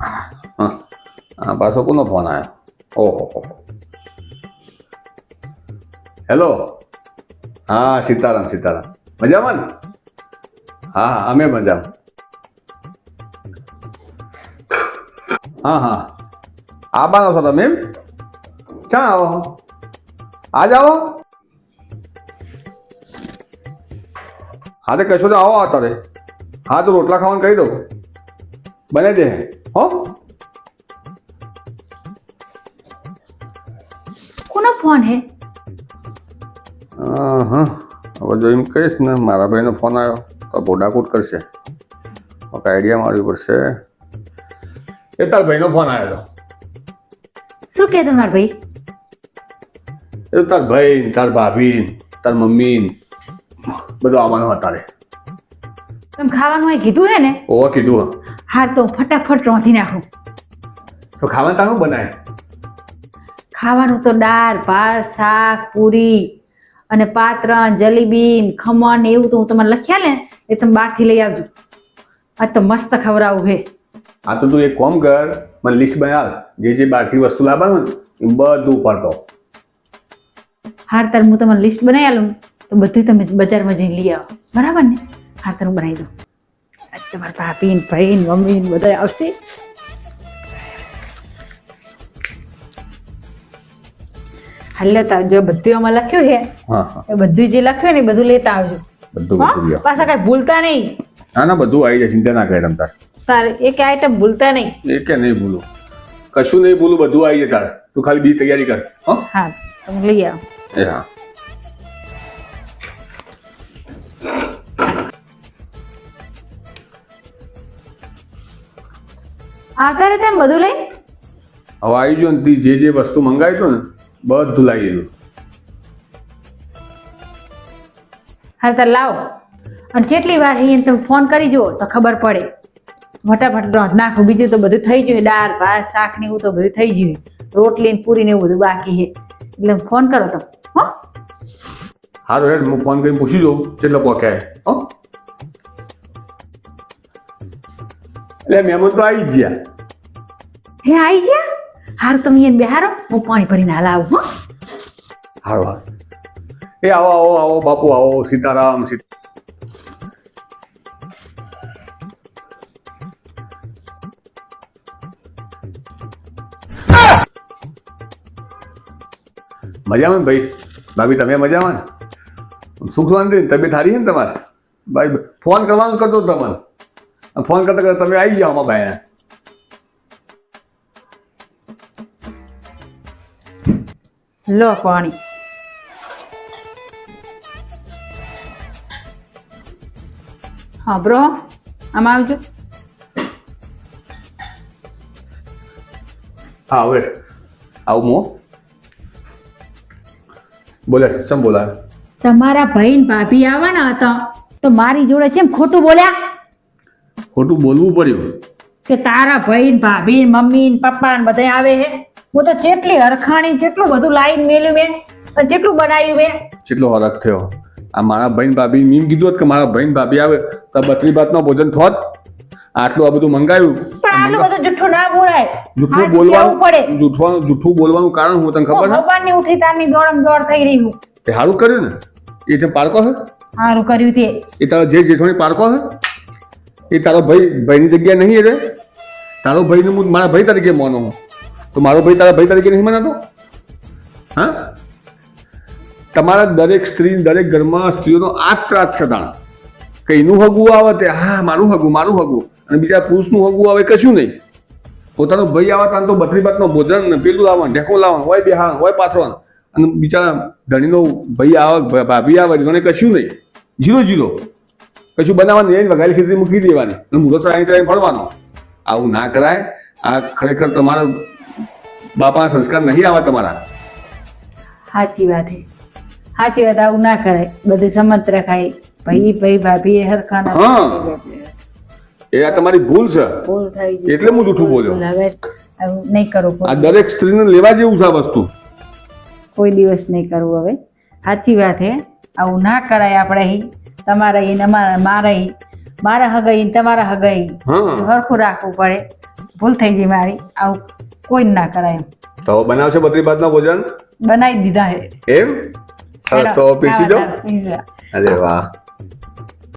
હા. હા, પાછો કોનો ફોન આવ્યો ઓહો, હો હેલો. હા, સીતારામ સીતારામ. મજામાં ને? હા અમે મજામાં. હા હા. આવવાનો છો તમે એમ? ચા આવો આજ આવો? હા, તો કશો તો આવો અત્યારે હા, તો રોટલા ખાવાનું કહી દઉં બને દે. હો કોનો ફોન હે? હા. હવે જો એમ કહીશ ને મારા ભાઈનો ફોન આવ્યો તો બોડાકૂટ કરશે. એક આઈડિયા મારવી પડશે. એ તાર ભાઈનો ફોન આવ્યો શું કે તમાર ભાઈ? એ તાર ભાઈ તાર ભાભી તાર મમ્મી બધું આવવાનું અત્યારે. તમે ખાવાનું કીધું હે ને? ઓ કીધું હં. હા તો ફટાફટ રોંધી નાખું. તો ખાવાનું તારું બનાય? ખાવાનું તો દાળ ભાત શાક પૂરી અને પાત્રણ જલેબી ખમણ એવું તો હું તમારે લખ્યા ને એ તમે બહારથી લઈ આવજો. આ તો મસ્ત ખવડાવું હે. આ તો તું એક કોમ કર મને લિસ્ટ બનાવ. જે જે બહારથી વસ્તુ લાવવાનું એ બધું પડતો હાર તાર હું તમને લિસ્ટ બનાવી આલું તો બધું તમે બજારમાં જઈને લઈ આવો. બરાબર ને? હાર તાર હું બનાવી દઉં. તમારા ભાભી ને ભાઈ ને મમ્મી ને બધા આવશે હાલો તાર જો બધું આમાં લખ્યું છે એ બધું જે લખ્યું ને એ બધું લેતા આવજો બધું. પાછા કઈ ભૂલતા નહીં. ના ના બધું આવી જાય ચિંતા ના કરે તમ તાર. તારે એક આઈટમ ભૂલતા નહીં. એ કે નહીં ભૂલું. કશું નહીં ભૂલું બધું આવી જાય તાર. તું ખાલી બી તૈયારી કર હા તમે લઈ આવ. એ હા. રહે તેમ બધું લઈ? હવે આવી જો ને તી જે જે વસ્તુ મંગાવી તો ને બધું લાવી દીધું હા તો લાવો. અને જેટલી વાર અહીં તમે ફોન કરી જુઓ તો ખબર પડે. ફટાફટ નાખો. બીજું તો બધું થઈ ગયું દાળ ભાત શાક ને એવું તો બધું થઈ ગયું રોટલી ને પૂરી ને એવું બધું બાકી છે. એટલે ફોન કરો તમે. હો? સારું હેડ હું ફોન કરીને પૂછી જોઉં. કેટલો પોક્યા હો? એટલે મહેમાન તો આવી ગયા. હે આવી ગયા? હાર તમે એને બેહારો. હું પાણી ભરીને હાલ આવું હો. હાલો હારું. એ આવો આવો આવો બાપુ આવો સીતારામ સીતા મજામાં ભાઈ? ભાભી તમે મજામાં ને? સુખ શાંતિ ને તબિયત સારી છે ને તમારે? ભાઈ ફોન કરવાનું કરતો તમારે ફોન કરતા કરતા તમે આવી જાઓ અમારા ભાઈને. લો પાણી. હા બ્રો આમાં આવજો. હા હવે. આવું મો. બોલે ચમ બોલા તમારા ભાઈ ને ભાભી આવવાના હતા. તો મારી જોડે કેમ ખોટું બોલ્યા? ખોટું બોલવું પડ્યું. કે તારા ભાઈ ને ભાભી ને મમ્મી ને પપ્પા ને બધા આવે છે હું તો જેટલી હરખાણી જેટલું બધું લાઈન મેલ્યું મેં અને જેટલું બનાવ્યું મેં. જેટલો હરખ થયો? આ મારા ભાઈ ભાભી મીમ કીધું હોત કે મારા ભાઈ ભાભી આવે તો બત્રી બાતનો ભોજન થોત. આટલું આ બધું મંગાવ્યું. પણ આટલું બધું જુઠ્ઠું ના બોલાય. જૂઠું બોલવાનું પડે? જૂઠવાનું જૂઠું બોલવાનું કારણ હું તને ખબર છે? ભગવાનની ઉઠી તારની દોડમ દોડ થઈ રહી હું. સારું કર્યું ને? એ છે પારકો છે? સારું કર્યું તે. એ તારો જે જેઠોણી પારકો છે? એ તારો ભાઈ, ભાઈની જગ્યાએ નહીં એટલે તારો ભાઈને હું મારા ભાઈ તરીકે માનો તો મારો ભાઈ તારા ભાઈ તરીકે નહીં માનતો? હા? તમારા દરેક સ્ત્રી, દરેક ઘરમાં સ્ત્રીઓનો આ જ ત્રાસ છે કે એનું હગવું આવે તે, હા, મારું હગું મારું હગું. અને બીજા પુરુષનું હગું આવે કશું નહીં. પોતાનો ભાઈ આવે તાન તો બત્રી બાતનો ભોજન ને પેલું લાવવાનું ઢેકો લાવવાનું, હોય બે હા હોય પાથરવાનું. અને બિચારા ધણીનો ભાઈ આવે ભાભી આવે, એને કશું નહીં. Zero zero. કશું બનાવવાનું નહીં વગાડી ખીચડી મૂકી દેવાની. અને મૂળો ચાઈ ચાઈ ફળવાનો આવું ના કરાય. આ ખરેખર તમારા બાપાના સંસ્કાર નહીં આવા તમારા. સાચી વાત છે. સાચી વાત આવું ના કરાય. બધું સમજ રખાય. ભાઈ ભાઈ ભાભી એ હરખા ના હા. એ આ તમારી ભૂલ છે. ભૂલ થઈ ગઈ. એટલે હું જૂઠું બોલ્યો. હવે નહીં કરવું આ દરેક સ્ત્રીને લેવા જેવું છે આ વસ્તુ. કોઈ દિવસ નહીં કરવું હવે. સાચી વાત છે. આવું ના કરાય આપણે અહીં. તમારા અહીં ને અમારા મારા અહીં મારા હગાઈ ને તમારા હગાઈ હરખું રાખવું પડે. ભૂલ થઈ ગઈ મારી. આવું કોઈ ના કરાય તો બનાવશે બત્રી ભાતના ભોજન? બનાવી દીધા હે એમ? તો પીસી દો. અરે વાહ.